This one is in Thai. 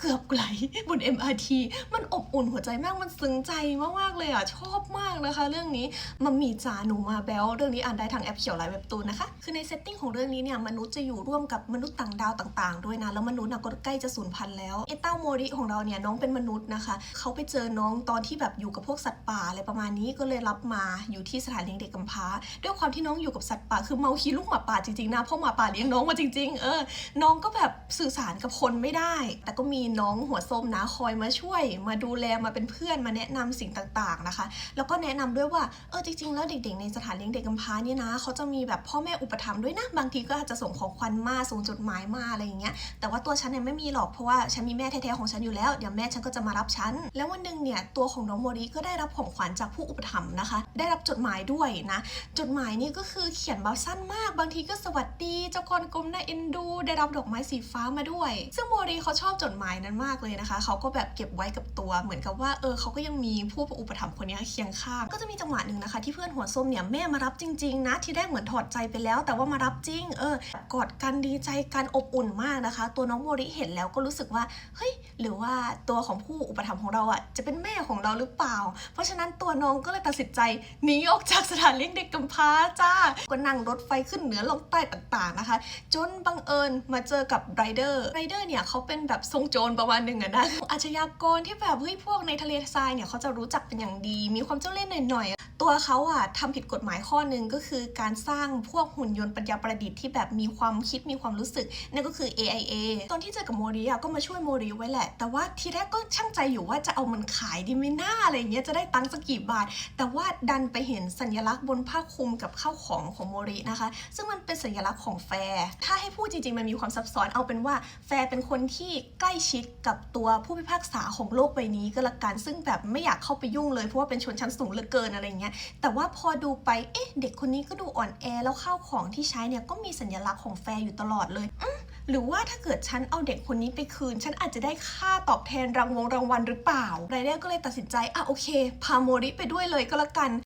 เกือบไหลบน MRT มันอบอุ่นหัวใจมาก มันซึ้งใจมากๆเลยอะ ชอบมากนะคะ เรื่องนี้มัมมี่จ๋าหนูมาแบลเรื่องนี้อ่านได้ทางแอปเขียวลน์เว็บตูนนะคะ คือในเซตติ้งของเรื่องนี้เนี่ยมนุษย์จะอยู่ร่วมกับมนุษย์ต่างดาวต่าง ๆ ด้วยนะ แล้วมนุษย์นะก็ใกล้จะสูญพันธุ์แล้วไอ้เต้าโมริของเราเนี่ยน้องเป็นมนุษย์นะคะ เขาไปเจอน้องตอนที่แบบอยู่กับพวกสัตว์ป่าอะไรประมาณนี้ก็เลยรับมาอยู่ที่สถานเลี้ยงเด็กกำพร้า ด้วยความที่น้องอยู่กับสัตว์ป่าคือเมาคีลูกหมาป่าจริงๆนะเพราะหมาป่าเลี้ยงน้องมาจริง ๆ เออ น้องก็แบบสื่อสารกับคนไม่ได้ แต่ก็มีน้องหัวส้มนะคอยมาช่วย มาดูแลมาเป็นเพื่อนมาแนะนำสิ่งต่างๆนะคะ แล้วก็แนะนำด้วยว่าเออจริงๆ แล้วเด็กๆ ในสถานเลี้ยงเด็กกำพร้าเนี่ยนะเขาจะมีแบบพ่อแม่อุปถัมภ์ด้วยนะบางทีก็อาจจะส่งของขวัญมาส่งจดหมายมาอะไรอย่างเงี้ยแต่ว่าตัวฉันเนี่ยไม่มีหรอกเพราะว่าฉันมีแม่แท้ๆของฉันอยู่แล้วเดี๋ยวแม่ฉันก็จะมารับฉันแล้ววันหนึ่งเนี่ยตัวของน้องโมริก็ได้รับของขวัญจากผู้อุปถัมภ์นะคะ ได้รับจดหมายด้วยนะ จดหมายนี่ก็คือเขียนแบบสั้นมาก บางทีก็สวัสดี เจ้ากรกรมน่าเอ็นดู ได้รับดอกไม้สีฟ้ามาด้วย ซึ่งโมริเขาชอบจดหมายนั้นมากเลยนะคะ เขาก็แบบเก็บไว้กับตัว เหมือนกับว่าเออเขาก็ยังมีผู้อุปถัมภ์คนนี้เคียงข้าง ก็จะมีจังหวะหนึ่งนะคะ ที่เพื่อนหัวส้มเนี่ยแม่มารับจริงๆนะที่แรกเหมือนถอดใจไปแล้ว แต่ว่ามารับจริง เออกอดกันดีใจกันอบอุ่นมากนะคะ ตัวน้องโมริเห็นแล้วก็รู้สึกว่าเฮ้ยหรือว่าตัวของผู้อุปถัมภ์ของเราอะจะเป็นแม่ของเราหรือเปล่า เพราะฉะนั้นตัวน้องก็เลยตัดสินใจหนีออกจากสถานเลี้ยงเด็กกำพร้าจ้าก็นั่งรถไฟขึ้นเหนือลงใต้ต่างๆนะคะ จนบังเอิญมาเจอกับไรเดอร์ไรเดอร์เนี่ยเขาเป็นแบบทรงโจรประมาณหนึ่งอะนะอาชญากรที่แบบเฮ้ยพวกในทะเลทรายเนี่ยเขาจะรู้จักเป็นอย่างดี มีความเจ้าเล่ห์หน่อยๆ ตัวเขาอะทำผิดกฎหมายข้อหนึ่งก็คือการสร้างพวกหุ่นยนต์ปัญญาประดิษฐ์ที่แบบมีความคิดมีความรู้สึกนั่นก็คือ AIA ตอนที่เจอกับโมริอะก็มาช่วยโมริไว้แหละ แต่ว่าทีแรกก็ช่างใจอยู่ว่าจะเอามันขายดีไหมหน้าอะไรเงี้ยจะได้ตังค์สักกี่บาท แต่ว่าดันไปเห็นสัญลักษณ์บนผ้าคลุมกับข้าวของของโมรินะคะ ซึ่งมันเป็นสัญลักษณ์ของแฟร์ถ้าให้พูดจริงๆมันมีความซับซ้อนเอาเป็นว่าแฟร์เป็นคนที่ใกล้ชิดกับตัวผู้พิพากษาของโลกใบนี้ก็แล้วกันซึ่งแบบไม่อยากเข้าไปยุ่งเลยเพราะว่าเป็นชนชั้นสูงเหลือเกินอะไรเงี้ยแต่ว่าพอดูไปเอ๊ะเด็กคนนี้ก็ดูอ่อนแอแล้วข้าวของที่ใช้เนี่ยก็มีสัญลักษณ์ของแฟร์อยู่ตลอดเลยหรือว่าถ้าเกิดฉันเอาเด็กคนนี้ไปคืน ฉันอาจจะได้ค่าตอบแทนรางวงรางวัลหรือเปล่าไรเดอร์ก็เลยตัดสินใจอะโอเค พาโมริไปด้วยเลยก็แล้วกัน